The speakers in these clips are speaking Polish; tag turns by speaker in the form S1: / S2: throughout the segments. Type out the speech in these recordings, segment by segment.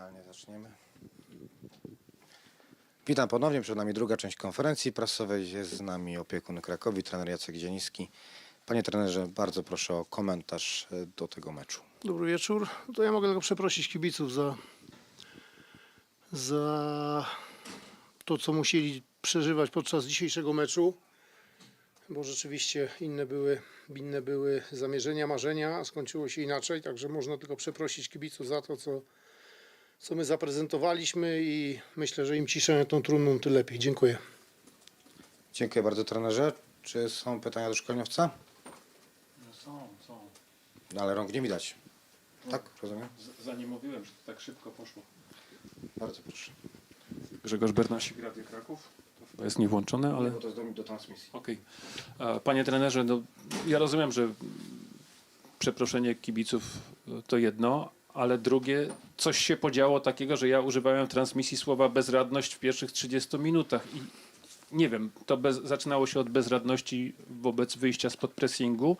S1: Oficjalnie zaczniemy. Witam ponownie, przed nami druga część konferencji prasowej. Jest z nami opiekun Krakowi, trener Jacek Zieliński. Panie trenerze, bardzo proszę o komentarz e, do tego meczu.
S2: Dobry wieczór. To ja mogę tylko przeprosić kibiców za, za to, co musieli przeżywać podczas dzisiejszego meczu, bo rzeczywiście inne były, inne były zamierzenia, marzenia, a skończyło się inaczej, także można tylko przeprosić kibiców za to, co, co my zaprezentowaliśmy i myślę, że im ciszej tą trudną, tym lepiej. Dziękuję.
S1: Dziękuję bardzo trenerze. Czy są pytania do szkoleniowca?
S3: No są, są.
S1: No, ale rąk nie widać. Tak, rozumiem?
S3: Z- Zanim mówiłem, że to tak szybko poszło.
S1: Bardzo proszę.
S3: Grzegorz Bernasik, Radio Kraków. To chyba jest niewłączone, ale...
S1: Bo to jest do, do transmisji.
S3: Okej. Panie trenerze, no, ja rozumiem, że przeproszenie kibiców to jedno, ale drugie, coś się podziało takiego, że ja używałem w transmisji słowa bezradność w pierwszych 30 minutach i nie wiem, to bez, zaczynało się od bezradności wobec wyjścia spod pressingu,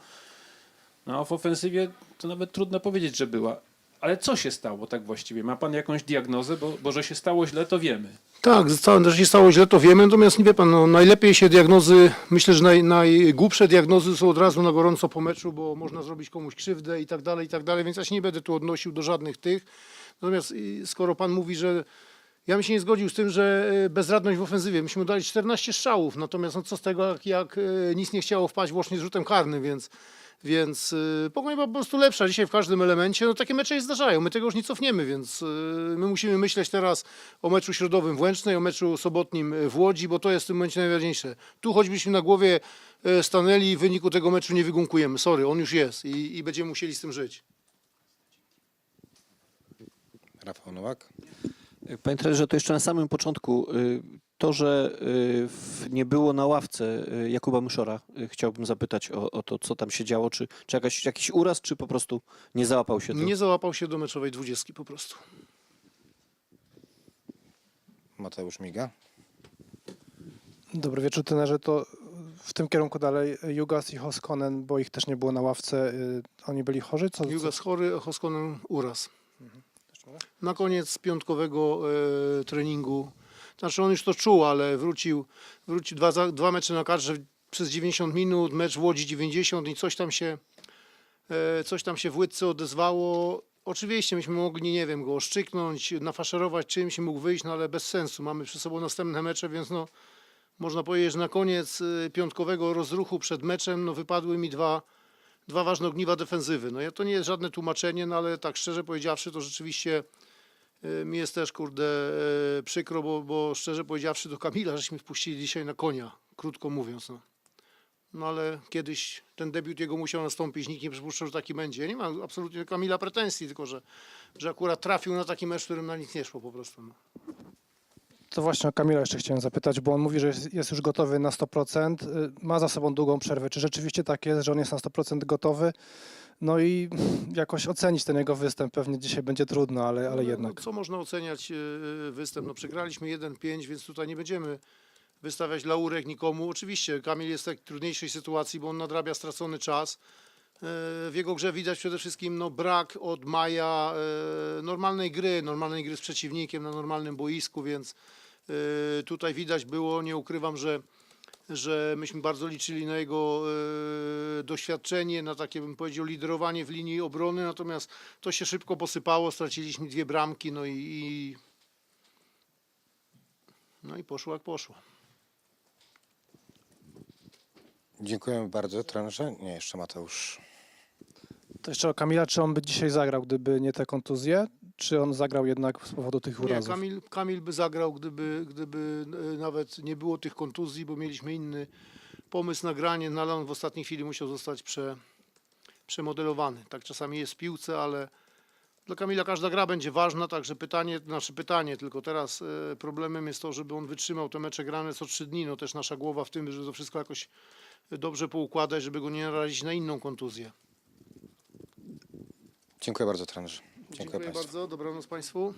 S3: no a w ofensywie to nawet trudno powiedzieć, że była. Ale co się stało tak właściwie? Ma pan jakąś diagnozę? Bo, bo że się stało źle, to wiemy.
S2: Tak, że się stało źle, to wiemy, natomiast nie wie pan, no, najlepiej się diagnozy, myślę, że naj, najgłupsze diagnozy są od razu na gorąco po meczu, bo można zrobić komuś krzywdę i tak dalej, i tak dalej, więc ja się nie będę tu odnosił do żadnych tych. Natomiast y, skoro pan mówi, że ja bym się nie zgodził z tym, że y, bezradność w ofensywie, myśmy dali 14 strzałów, natomiast no, co z tego, jak, jak y, nic nie chciało wpaść włącznie z rzutem karnym, więc więc y, Pogoń była po prostu lepsza dzisiaj w każdym elemencie. No takie mecze się zdarzają, my tego już nie cofniemy, więc y, my musimy myśleć teraz o meczu środowym w Łęcznej, o meczu sobotnim w Łodzi, bo to jest w tym momencie najważniejsze. Tu choćbyśmy na głowie y, stanęli, w wyniku tego meczu nie wygunkujemy. Sorry, on już jest i, i będziemy musieli z tym żyć.
S1: Rafał Nowak.
S4: Panie trenerze, to jeszcze na samym początku. y, To, że y, nie było na ławce y, Jakuba Myszora, y, chciałbym zapytać o, o to, co tam się działo. Czy, czy jakaś, jakiś uraz, czy po prostu nie załapał się to?
S2: Nie załapał się do meczowej dwudziestki po prostu.
S1: Mateusz Miga.
S5: Dobry wieczór, trenerze. To w tym kierunku dalej Jugas i Hoskonen, bo ich też nie było na ławce. Oni byli chorzy? Co,
S2: Jugas chory, a Hoskonen uraz.
S5: Mogę?
S2: Na koniec piątkowego e, treningu, znaczy on już to czuł, ale wrócił, wrócił dwa, dwa mecze na kadrze przez 90 minut, mecz w Łodzi 90 i coś tam się, e, coś tam się w łydce odezwało. Oczywiście myśmy mogli, nie wiem, go oszczyknąć, nafaszerować czymś, mógł wyjść, no ale bez sensu. Mamy przed sobą następne mecze, więc no, można powiedzieć, że na koniec e, piątkowego rozruchu przed meczem no, wypadły mi dwa, dwa ważne ogniwa defensywy. No ja to nie jest żadne tłumaczenie, no ale tak szczerze powiedziawszy, to rzeczywiście mi jest też, kurde, e, przykro, bo, bo szczerze powiedziawszy do Kamila, żeśmy wpuścili dzisiaj na konia, krótko mówiąc. No. no ale kiedyś ten debiut jego musiał nastąpić, nikt nie przypuszczał, że taki będzie. Ja nie mam absolutnie do Kamila pretensji, tylko że, że akurat trafił na taki mecz, w którym na nic nie szło po prostu. No.
S5: To właśnie o Kamila jeszcze chciałem zapytać, bo on mówi, że jest, jest już gotowy na 100%. y, Ma za sobą długą przerwę. Czy rzeczywiście tak jest, że on jest na 100% gotowy? No i jakoś ocenić ten jego występ pewnie dzisiaj będzie trudno, ale, ale
S2: No,
S5: jednak.
S2: No, co można oceniać e, występ? No, przegraliśmy 1-5, więc tutaj nie będziemy wystawiać laurek nikomu. Oczywiście Kamil jest w tak trudniejszej sytuacji, bo on nadrabia stracony czas. E, W jego grze widać przede wszystkim no, brak od maja e, normalnej gry, normalnej gry z przeciwnikiem na normalnym boisku, więc e, tutaj widać było, nie ukrywam, że że myśmy bardzo liczyli na jego doświadczenie, na takie bym powiedział liderowanie w linii obrony, natomiast to się szybko posypało, straciliśmy dwie bramki, no i, i no i poszło jak poszło.
S1: Dziękujemy bardzo trenerze. Nie, jeszcze Mateusz.
S5: To jeszcze o Kamila, czy on by dzisiaj zagrał, gdyby nie te kontuzje? Czy on zagrał jednak z powodu tych
S2: Nie,
S5: urazów?
S2: Kamil, Kamil by zagrał, gdyby, gdyby e, nawet nie było tych kontuzji, bo mieliśmy inny pomysł na granie, no ale on w ostatniej chwili musiał zostać prze, przemodelowany. Tak czasami jest w piłce, ale dla Kamila każda gra będzie ważna, także pytanie, nasze pytanie, tylko teraz e, problemem jest to, żeby on wytrzymał te mecze grane co trzy dni, no też nasza głowa w tym, żeby to wszystko jakoś dobrze poukładać, żeby go nie narazić na inną kontuzję.
S1: Dziękuję bardzo trenerze. Dziękuję,
S2: Dziękuję bardzo, dobranoc Państwu.